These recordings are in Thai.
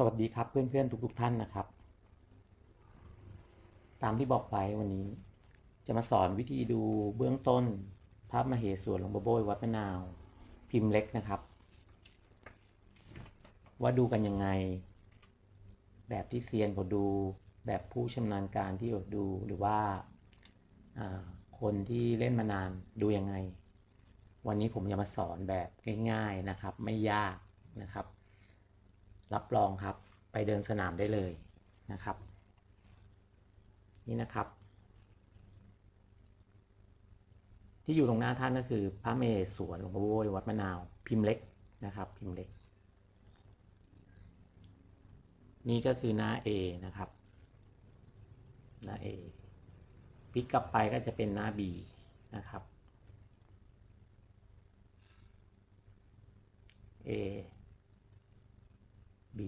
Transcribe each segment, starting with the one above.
สวัสดีครับเพื่อนๆทุก ๆ ท่านนะครับ ตามที่บอกไปวันนี้ จะมาสอนวิธีดูเบื้องต้นพระมาเหสวนหลวงพ่อโบยวัดมะนาว พิมพ์เล็กนะครับ ว่าดูกันยังไง แบบที่เซียนเขาดูแบบผู้ชำนาญการที่เขาดูหรือว่าคนที่เล่นมานานดูยังไง วันนี้ผมจะมาสอนแบบง่าย ๆนะครับ ไม่ยากนะครับ รับรองครับ ไปเดินสนามได้เลยนะครับ นี่นะครับ ที่อยู่ตรงหน้าท่านก็คือ พระเมศสวนหลวงพ่อโวยวัดมะนาว พิมพ์เล็กนะครับ พิมพ์เล็ก นี่ก็คือหน้า A นะครับหน้า A พลิกกลับไปก็จะเป็นหน้า B นะครับ A B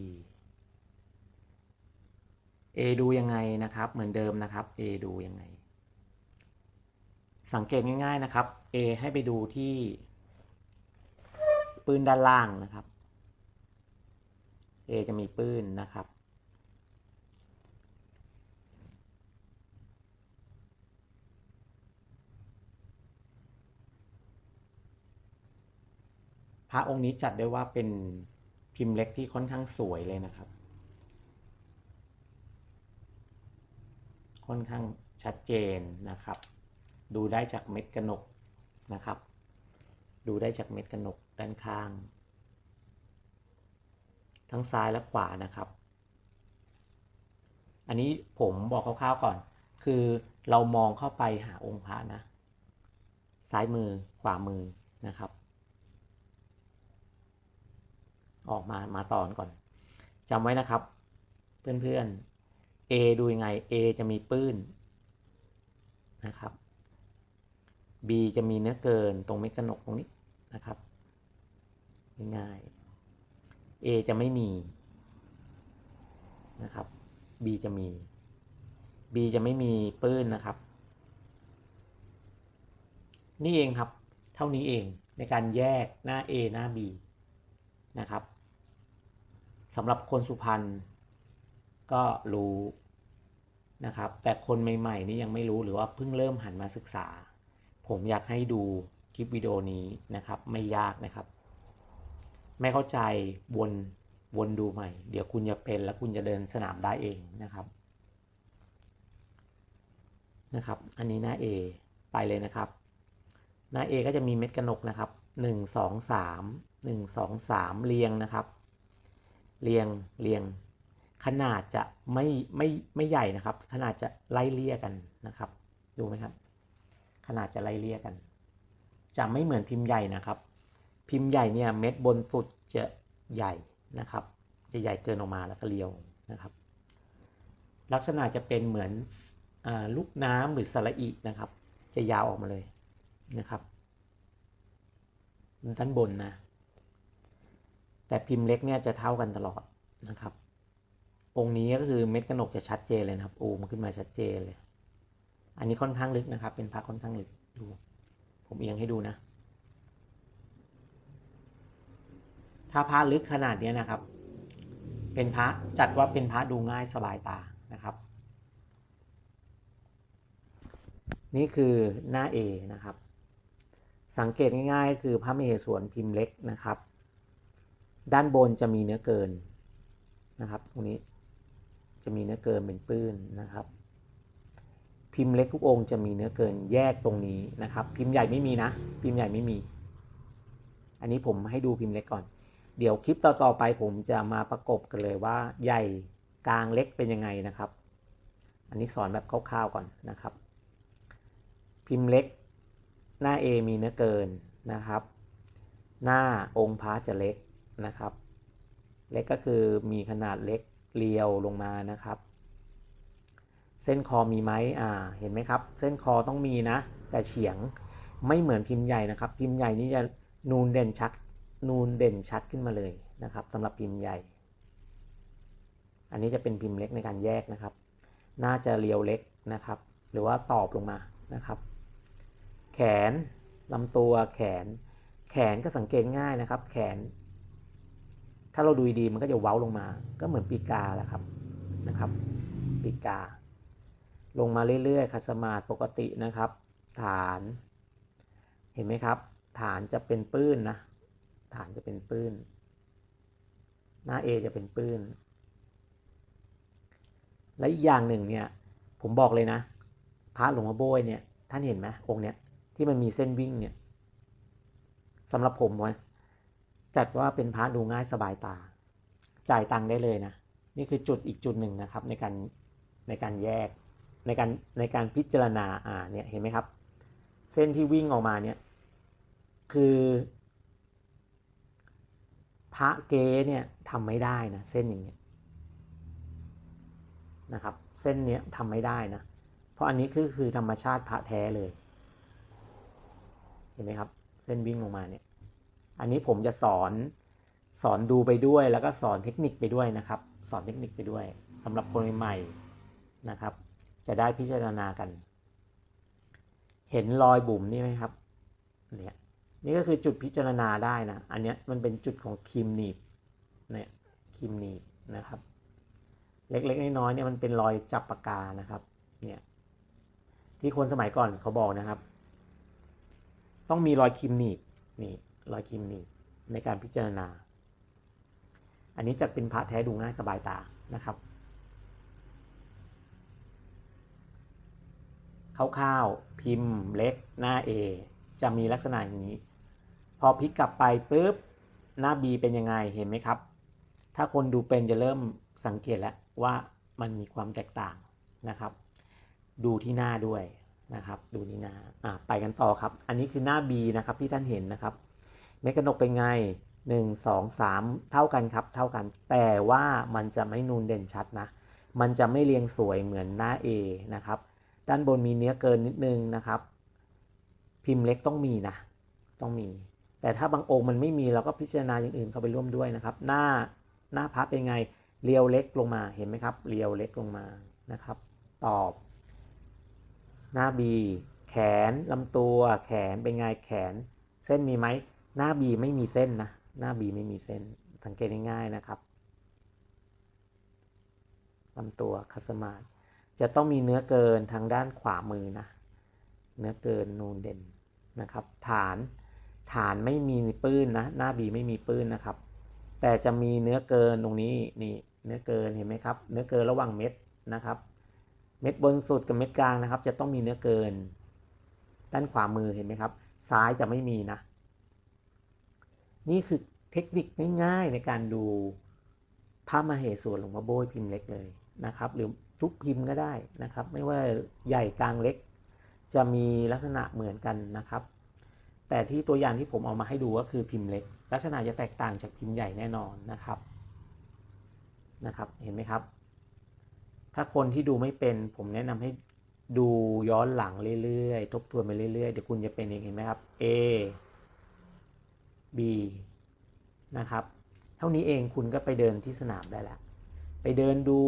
A ดูยังไงนะครับ เหมือนเดิมนะครับ A ดูยังไง สังเกตง่ายๆนะครับ A ให้ไปดูที่ปืนด้านล่างนะครับ A จะมีปืนนะครับพระองค์นี้จัดได้ว่าเป็น พิมพ์เล็กที่ค่อนข้างสวยเลยนะครับ ค่อนข้างชัดเจนนะครับ ดูได้จากเม็ดกระหนกนะครับ ดูได้จากเม็ดกระหนกด้านข้าง ทั้งซ้ายและขวานะครับ อันนี้ผมบอกคร่าวๆก่อน คือเรามองเข้าไปหาองค์พระนะ ซ้ายมือขวามือนะครับ ออกมามาต่อนก่อนจำไว้นะครับ เพื่อนๆ A ดูยังไง A จะมีปื้นนะครับ B จะมีเนื้อเกินตรงเม็ดกระหนกตรงนี้นะครับง่ายๆ A จะไม่มีนะครับ B จะมี B จะไม่มีปื้นนะครับ นี่เองครับ เท่านี้เองในการแยกหน้า A หน้า B นะครับ สำหรับคนสุพรรณก็รู้นะครับ แต่คนใหม่ ๆ นี่ยังไม่รู้หรือว่าเพิ่งเริ่มหันมาศึกษา ผมอยากให้ดูคลิปวิดีโอนี้นะครับ ไม่ยากนะครับ ไม่เข้าใจวนวนดูใหม่ เดี๋ยวคุณจะเป็นแล้วคุณจะเดินสนามได้เองนะครับนะครับ อันนี้หน้า A ไปเลยนะครับ หน้า A ก็จะมีเม็ดกระหนกนะครับหนึ่งสองสามหนึ่งสองสามเรียงนะครับ เรียงเรียงขนาดจะไม่ไม่ไม่ใหญ่นะครับ ขนาดจะไล่เลี่ยกันนะครับ ดูไหมครับ ขนาดจะไล่เลี่ยกัน จะไม่เหมือนพิมพ์ใหญ่นะครับ พิมพ์ใหญ่เนี่ยเม็ดบนสุดจะใหญ่นะครับ จะใหญ่เกินออกมาแล้วก็เรียวนะครับ ลักษณะจะเป็นเหมือนอลูกน้ำหรือสระอินะครับ จะยาวออกมาเลยนะครับ ด้านบนนะ แต่พิมพ์เล็กเนี่ยจะเท่ากันตลอดนะครับ องค์นี้ก็คือเม็ดกระหนกจะชัดเจนเลยนะครับโอ้มันขึ้นมาชัดเจนเลย อันนี้ค่อนข้างลึกนะครับ เป็นพระค่อนข้างลึกดู ผมเอียงให้ดูนะ ถ้าพระลึกขนาดเนี้ยนะครับ เป็นพระจัดว่าเป็นพระดูง่ายสบายตานะครับ นี่คือหน้า A นะครับ สังเกตง่ายๆ คือพระมเหสวนพิมพ์เล็กนะครับ ด้านบนจะมีเนื้อเกินนะครับตรงนี้จะมีเนื้อเกินเป็นปื้นนะครับ พิมพ์เล็กทุกองค์จะมีเนื้อเกินแยกตรงนี้นะครับ พิมพ์ใหญ่ไม่มีนะ พิมพ์ใหญ่ไม่มี อันนี้ผมให้ดูพิมพ์เล็กก่อน เดี๋ยวคลิปต่อๆไปผมจะมาประกบกันเลยว่าใหญ่กลางเล็กเป็นยังไงนะครับ อันนี้สอนแบบคร่าวๆก่อนนะครับ พิมพ์เล็ก หน้า A มีเนื้อเกินนะครับ หน้าองค์พระจะเล็ก นะครับ เล็กก็คือมีขนาดเล็กเรียวลงมานะครับ เส้นคอมีไหมอ่า เห็นไหมครับ เส้นคอต้องมีนะ แต่เฉียงไม่เหมือนพิมพ์ใหญ่นะครับ พิมพ์ใหญ่นี่จะนูนเด่นชัด นูนเด่นชัดขึ้นมาเลยนะครับสำหรับพิมพ์ใหญ่ อันนี้จะเป็นพิมพ์เล็กในการแยกนะครับ น่าจะเรียวเล็กนะครับ หรือว่าตอบลงมานะครับ แขนลำตัวแขน แขนก็สังเกตง่ายนะครับ แขน ถ้าเราดูดีมันก็จะเว้าลงมา ก็เหมือนปีกาแหละครับนะครับปีกา ลงมาเรื่อยๆคัสมาดปกตินะครับ ฐาน เห็นไหมครับ ฐานจะเป็นปื้นนะ ฐานจะเป็นปื้น หน้า A จะเป็นปื้น และอีกอย่างหนึ่งเนี่ย ผมบอกเลยนะ พระหลวงพ่อโบยเนี่ย ท่านเห็นไหมองค์เนี้ยที่มันมีเส้นวิ่งเนี่ยสำหรับผมวะ จัดว่าเป็นพระดูง่ายสบายตา จ่ายตังค์ได้เลยนะ นี่คือจุดอีกจุดหนึ่งนะครับ ในการในการแยกในการในการพิจารณาอ่าเนี่ยเห็นไหมครับ เส้นที่วิ่งออกมาเนี่ยคือพระเก๊เนี่ยทำไม่ได้นะเส้นอย่างเงี้ยนะครับ เส้นเนี้ยทำไม่ได้นะ เพราะอันนี้คือคือธรรมชาติพระแท้เลย เห็นไหมครับ เส้นวิ่งลงมาเนี่ย อันนี้ผมจะสอนสอนดูไปด้วย แล้วก็สอนเทคนิคไปด้วยนะครับ สอนเทคนิคไปด้วยสำหรับคนใหม่ๆนะครับ จะได้พิจารณากัน เห็นรอยบุ๋มนี่ไหมครับเนี่ยนี่ก็คือจุดพิจารณาได้นะ อันนี้มันเป็นจุดของครีมหนีบเนี่ยครีมหนีบนะครับ เล็กๆน้อยๆเนี่ยมันเป็นรอยจับปากกานะครับเนี่ยที่คนสมัยก่อนเขาบอกนะครับ ต้องมีรอยครีมหนีบนี่ รอยครีมหนีบในการพิจารณา อันนี้จะเป็นพระแท้ดูง่ายสบายตานะครับคร่าวๆพิมพ์เล็กหน้า A จะมีลักษณะอย่างนี้ พอพลิกกลับไปปุ๊บหน้า B เป็นยังไงเห็นไหมครับ ถ้าคนดูเป็นจะเริ่มสังเกตแล้วว่ามันมีความแตกต่างนะครับ ดูที่หน้าด้วยนะครับ ดูที่หน้าไปกันต่อครับ อันนี้คือหน้า B นะครับที่ท่านเห็นนะครับ เมกะนกเป็นไง 1 2 3 เท่ากันครับ เท่ากัน แต่ว่ามันจะไม่นูนเด่นชัดนะ มันจะไม่เรียงสวยเหมือนหน้า A นะครับ ด้านบนมีเนื้อเกินนิดนึงนะครับ พิมพ์เล็กต้องมีนะ ต้องมี แต่ถ้าบางองค์มันไม่มีเราก็พิจารณาอย่างอื่นเข้าไปร่วมด้วยนะครับ หน้าหน้าพับเป็นไง เรียวเล็กลงมา เห็นไหมครับ เรียวเล็กลงมา นะครับ ตอบ หน้า B แขนลำตัว แขนเป็นไง แขน เส้นมีไหม หน้า B ไม่มีเส้นนะ หน้า B ไม่มีเส้น สังเกตง่ายๆนะครับลำตัวคัสมาดจะต้องมีเนื้อเกินทางด้านขวามือนะ เนื้อเกินนูนเด่นนะครับ ฐาน ฐานไม่มีปื้นนะ หน้า B ไม่มีปื้นนะครับ แต่จะมีเนื้อเกินตรงนี้นี่ เนื้อเกินเห็นไหมครับ เนื้อเกินระหว่างเม็ดนะครับ เม็ดบนสุดกับเม็ดกลางนะครับ จะต้องมีเนื้อเกิน ด้านขวามือเห็นไหมครับ ซ้ายจะไม่มีนะ นี่คือเทคนิคง่ายๆในการดูพระมเหสวนหลวงพ่อโบยพิมพ์เล็กเลยนะครับ หรือทุกพิมพ์ก็ได้นะครับ ไม่ว่าใหญ่กลางเล็ก จะมีลักษณะเหมือนกันนะครับ แต่ที่ตัวอย่างที่ผมเอามาให้ดูก็คือพิมพ์เล็ก ลักษณะจะแตกต่างจากพิมพ์ใหญ่แน่นอนนะครับนะครับ เห็นไหมครับ ถ้าคนที่ดูไม่เป็น ผมแนะนำให้ดูย้อนหลังเรื่อยๆ ทบทวนไปเรื่อยๆ เดี๋ยวคุณจะเป็นเองเห็นไหมครับ A B นะครับ เท่านี้เองคุณก็ไปเดินที่สนามได้แล้ว ไปเดินดู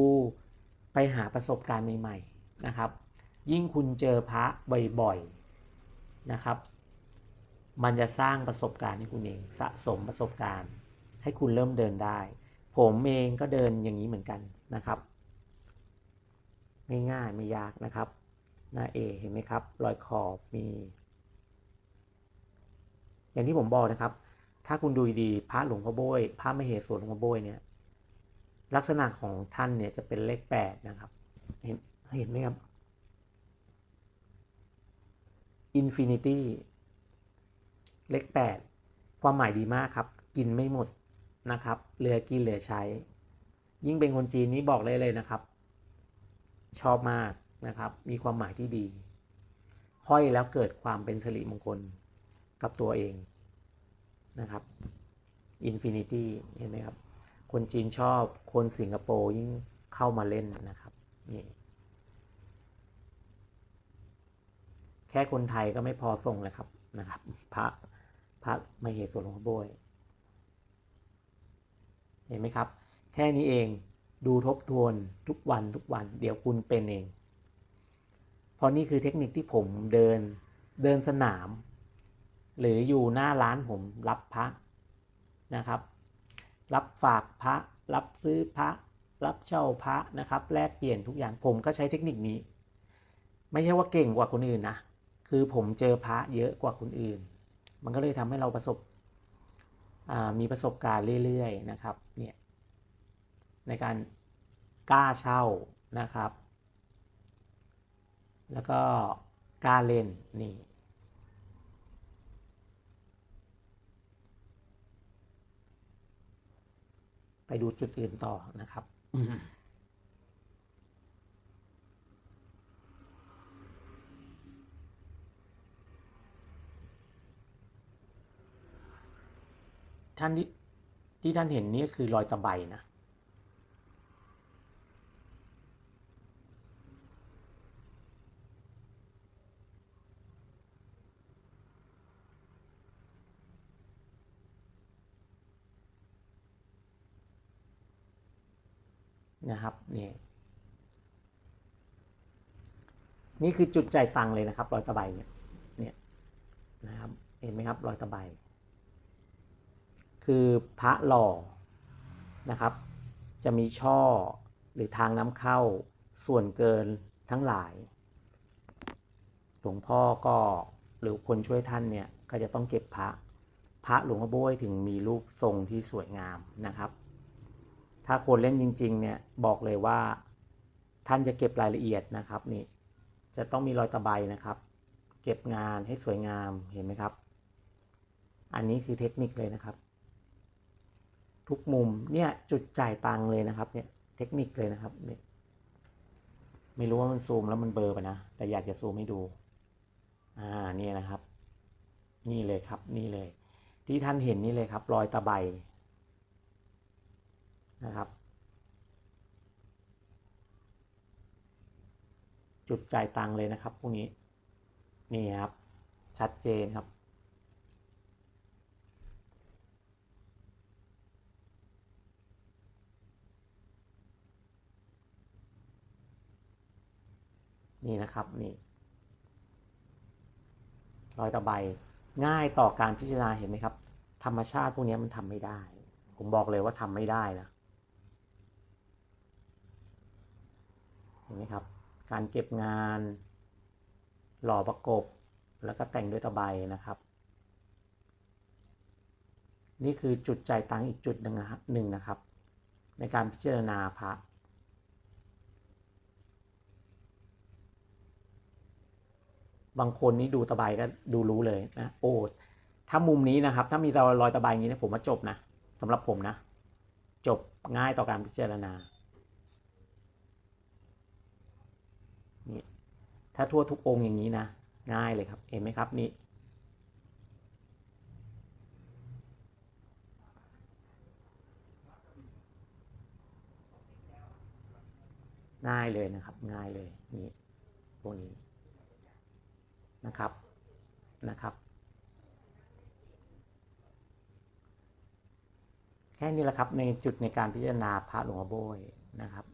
ไปหาประสบการณ์ใหม่ๆนะครับ ยิ่งคุณเจอพระบ่อยๆนะครับ มันจะสร้างประสบการณ์ให้คุณเองสะสมประสบการณ์ ให้คุณเริ่มเดินได้ ผมเองก็เดินอย่างนี้เหมือนกันนะครับง่ายๆไม่ยากนะครับ หน้า A เห็นไหมครับ รอยขอบมี อย่างที่ผมบอกนะครับ ถ้าคุณดูดีพระหลวงพ่อโบยพระมเหสวนหลวงพ่อโบยเนี่ย ลักษณะของท่านเนี่ยจะเป็นเลขแปดนะครับ เห็นเห็นไหมครับ Infinity เลขแปดความหมายดีมากครับ กินไม่หมดนะครับเหลือกินเหลือใช้ ยิ่งเป็นคนจีนนี้บอกเลยเลยนะครับ ชอบมากนะครับ มีความหมายที่ดีห้อยแล้วเกิดความเป็นสิริมงคลกับตัวเอง นะครับ Infinity เห็นไหมครับ คนจีนชอบคนสิงคโปร์ยิ่งเข้ามาเล่นนะครับนี่แค่คนไทยก็ไม่พอส่งเลยครับนะครับ พระพระมเหสวนหลวงพ่อโบยเห็นไหมครับ แค่นี้เองดูทบทวนทุกวันทุกวัน เดี๋ยวคุณเป็นเอง เพราะนี่คือเทคนิคที่ผมเดินเดินสนาม หรืออยู่หน้าร้านผมรับพระนะครับ รับฝากพระ รับซื้อพระ รับเช่าพระนะครับ แลกเปลี่ยนทุกอย่างผมก็ใช้เทคนิคนี้ ไม่ใช่ว่าเก่งกว่าคนอื่นนะคือผมเจอพระเยอะกว่าคนอื่น มันก็เลยทำให้เราประสบมีประสบการณ์เรื่อยๆนะครับเนี่ยในการกล้าเช่านะครับ แล้วก็กล้าเล่นนี่ ไปดูจุดอื่นต่อนะครับอืมท่านที่ที่ท่านเห็นนี่คือรอยตะไบนะ นะครับนี่ นี่คือจุดจ่ายตังเลยนะครับรอยตะไบเนี่ยเนี่ยนะครับเห็นไหมครับรอยตะไบคือพระหล่อนะครับ จะมีช่อหรือทางน้ำเข้าส่วนเกินทั้งหลาย หลวงพ่อก็หรือคนช่วยท่านเนี่ยก็จะต้องเก็บพระ พระหลวงพ่อโบ้ยถึงมีรูปทรงที่สวยงามนะครับ ถ้าคนเล่นจริง ๆ เนี่ยบอกเลยว่าท่านจะเก็บรายละเอียดนะครับนี่ จะต้องมีรอยตะไบนะครับ เก็บงานให้สวยงามเห็นไหมครับ อันนี้คือเทคนิคเลยนะครับ ทุกมุมเนี่ยจุดจ่ายตังเลยนะครับเนี่ยเทคนิคเลยนะครับเนี่ยไม่รู้ว่ามันซูมแล้วมันเบลอร์ไปนะ แต่อยากจะซูมให้ดู อ่านี่นะครับ นี่เลยครับนี่เลย ที่ท่านเห็นนี่เลยครับ รอยตะไบนะครับ จุดจ่ายตังค์เลยนะครับพวกนี้นี่ครับชัดเจนครับ นี่นะครับนี่รอยตะไบง่ายต่อการพิจารณาเห็นไหมครับ ธรรมชาติพวกนี้มันทำไม่ได้ ผมบอกเลยว่าทำไม่ได้นะเห็นไหมครับ การเก็บงาน หล่อประกบ แล้วก็แต่งด้วยตะไบนะครับ นี่คือจุดใจายตังอีกจุดหนึ่งนะครับหนึ่งนะครับ ในการพิจารณาพระบางคนนี่ดูตะไบก็ดูรู้เลยนะโอ้ถ้ามุมนี้นะครับ ถ้ามีรอยตะไบอย่างนี้นะผมว่าจบนะสำหรับผมนะ จบง่ายต่อการพิจารณา นี่ ถ้าทั่วทุกองค์อย่างนี้นะ ง่ายเลยครับ เห็นไหมครับนี่ง่ายเลยนะครับ ง่ายเลยนี่พวกนี้นะครับนะครับ แค่นี้แหละครับในจุดในการพิจารณาพระหลวงพ่อโบยนะครับ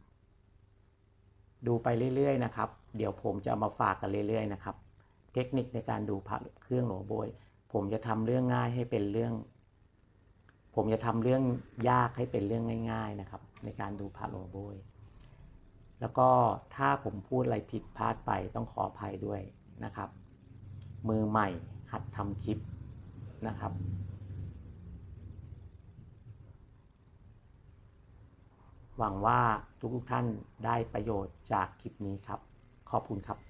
ดูไปเรื่อย ๆ นะครับ เดี๋ยวผมจะเอามาฝากกันเรื่อยๆนะครับ เทคนิคในการดูพระเครื่องหลวงโบย ผมจะทำเรื่องง่ายให้เป็นเรื่อง ผมจะทำเรื่องยากให้เป็นเรื่องง่าย ๆนะครับ ในการดูพระหลวงโบย แล้วก็ถ้าผมพูดอะไรผิดพลาดไปต้องขออภัยด้วยนะครับ มือใหม่หัดทำคลิปนะครับหวังว่าทุกๆท่านได้ประโยชน์จากคลิปนี้ครับ ขอบคุณครับ